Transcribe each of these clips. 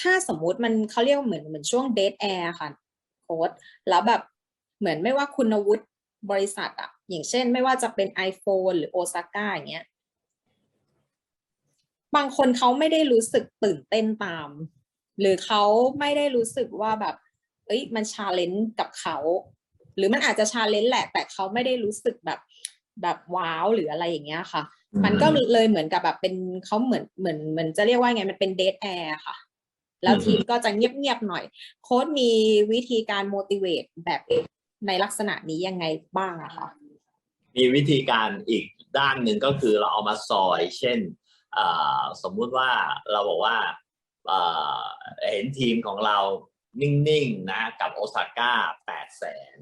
ถ้าสมมุติมันเขาเรียกเหมือนเหมือนช่วงเดทแอร์ค่ะโค้ดแล้วแบบเหมือนไม่ว่าคุณวุฒิบริษัทอะอย่างเช่น ไม่ว่าจะเป็น iPhone หรือโอซาก้าอย่างเงี้ยบางคนเขาไม่ได้รู้สึกตื่นเต้นตาม หรือเขาไม่ได้รู้สึกว่าแบบ เอ้ยมันชาเลนจ์กับเขา หรือมันอาจจะชาเลนจ์แหละ แต่เขาไม่ได้รู้สึกแบบ แบบว้าวหรืออะไรอย่างเงี้ยค่ะ มันก็เลยเหมือนกับแบบเป็นเขาเหมือนเหมือนเหมือนจะเรียกว่าไงมันเป็นเดทแอร์ค่ะ แล้วอืมทีมก็จะเงียบๆหน่อย โค้ดมีวิธีการ motivate แบบในลักษณะนี้ยังไงบ้างอะคะมีวิธีการอีกด้านหนึ่งก็คือเราเอามาซอย เช่นเอ่อสมมุติว่าเราบอกว่าเอ่อเห็นทีมของเรานิ่งๆนะกับโอซาก้าแปดแสน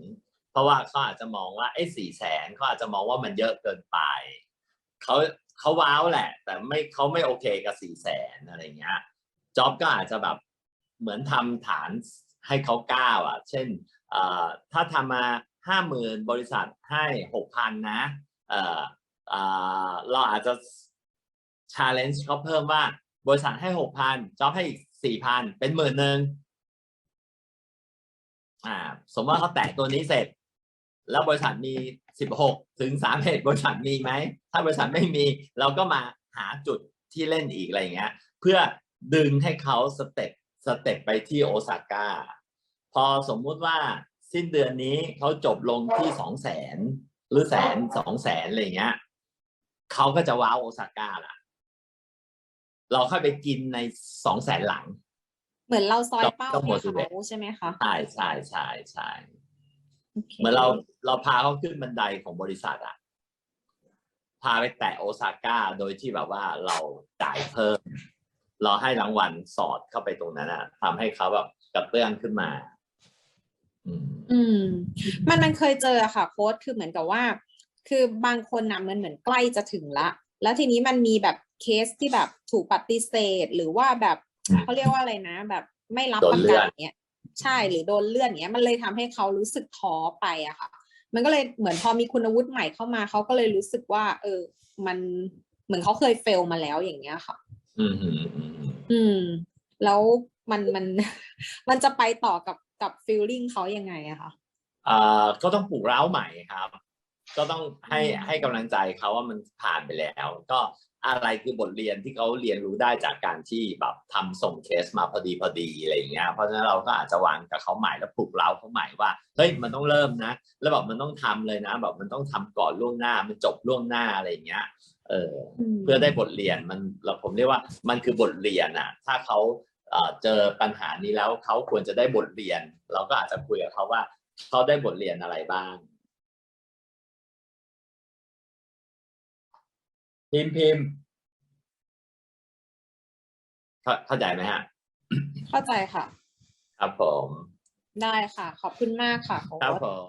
เพราะว่าเขาอาจจะมองว่าไอ้สี่แสนเขาอาจจะมองว่ามันเยอะเกินไปเขาเขาว้าวแหละ แต่ไม่เขาไม่โอเคกับสี่แสนอะไรเงี้ยจ็อบก็อาจจะแบบเหมือนทำฐานให้เขาก้าวอะ เช่นถ้าทำมาห้าหมื่นบริษัทให้หกพันนะเราอาจจะ challenge เขาเพิ่มว่าบริษัทให้หกพันจ็อบให้อีกสี่พันเป็นหมื่นหนึ่งอ่า สมมติว่าเขาแตะตัวนี้เสร็จ แล้วบริษัทมีสิบหกถึงสามเหตุบริษัทมีไหม ถ้าบริษัทไม่มีเราก็มาหาจุดที่เล่นอีกอะไรอย่างเงี้ย เพื่อดึงให้เขาสเต็ปสเต็ปไปที่โอซาก้า พอสมมุติว่าสิ้นเดือนนี้เขาจบลงที่สองแสนหรือแสนสองแสนอะไรอย่างเงี้ยเขาก็จะว้าวโอซาก้าละเราค่อยไปกินในสองแสนหลัง เหมือนเราซอยเป้าต้องให้ motivate เขาใช่ไหมคะ ใช่ใช่ใช่ใช่โอค เหมือนเราเราพาเขาขึ้นบันไดของบริษัทอะพาไปแตะโอซาก้าโดยที่แบบว่าเราจ่ายเพิ่ม เราให้รางวัลสอดเข้าไปตรงนั้นอะทำให้เขาแบบกระเตื้องขึ้นมาอืมอืม มันมันเคยเจออะค่ะโค้ดคือเหมือนกับว่า คือบางคนนะมันเหมือนใกล้จะถึงละ แล้วทีนี้มันมีแบบเคสที่แบบถูกปฏิเสธ หรือว่าแบบอืมเขาเรียกว่าอะไรนะ แบบไม่รับโดปนระเลื่กัอนนเนี้ย ใช่หรือโดนเลื่อนเนี้ยมันเลยทำให้เขารู้สึกท้อไปอะค่ะ มันก็เลยเหมือนพอมีคุณวุฒิใหม่เข้ามาเขาก็เลยรู้สึกว่า เออ มันเหมือนเขาเคยเฟลมาแล้วอย่างเงี้ยค่ะ อืมอืมอืมอืมอืมแล้วมันมันมันจะไปต่อกับกับฟีลลิ่งเขายังไงอะคะอ่าก็ต้องปลุกเร้าใหม่ครับ ก็ต้องให้อืมให้กำลังใจเขาว่ามันผ่านไปแล้ว ก็อะไรคือบทเรียนที่เขาเรียนรู้ได้จากการที่แบบทำส่งเคสมาพอดีพอดีอะไรอย่างเงี้ยเพราะฉะนั้นเราก็อาจจะวางกับเขาใหม่แล้วปลุกเร้าเขาใหม่ว่าเฮ้ยมันต้องเริ่มนะ แล้วแบบมันต้องทำเลยนะแบบมันต้องทำก่อนล่วงหน้ามันจบล่วงหน้าอะไรอย่างเงี้ยเออมเพื่อได้บทเรียนมันเราผมเรียกว่ามันคือบทเรียนอะ ถ้าเขาเอ่อเจอปัญหานี้แล้วเขาควรจะได้บทเรียน เราก็อาจจะคุยกับเขาว่าเขาได้บทเรียนอะไรบ้าง พิมพ์พิมพ์เข้าเข้าใจไหมฮะ เข้าใจค่ะ ครับผม ได้ค่ะ ขอบคุณมากค่ะโค้ครับดผม